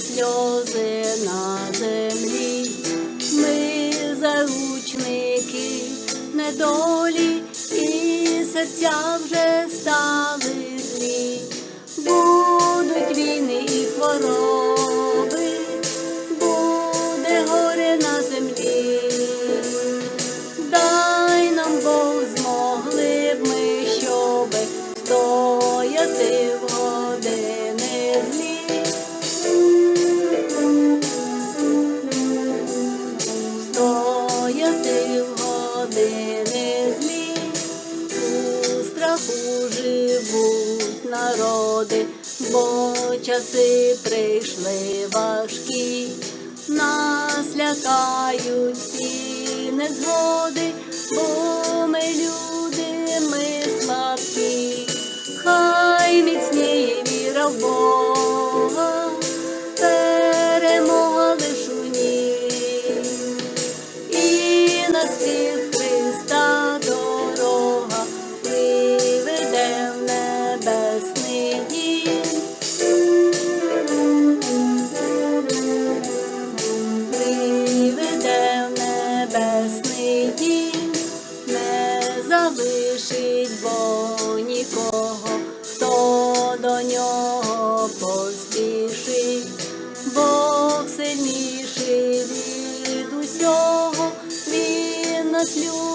сльози на землі, ми заручники недолі, і серця вже стали злі, народи, бо часи прийшли важкі, нас лякають всі незгоди, бо залишить бо нікого, хто до нього поспішить, Бог сильніший від усього, він нас любить.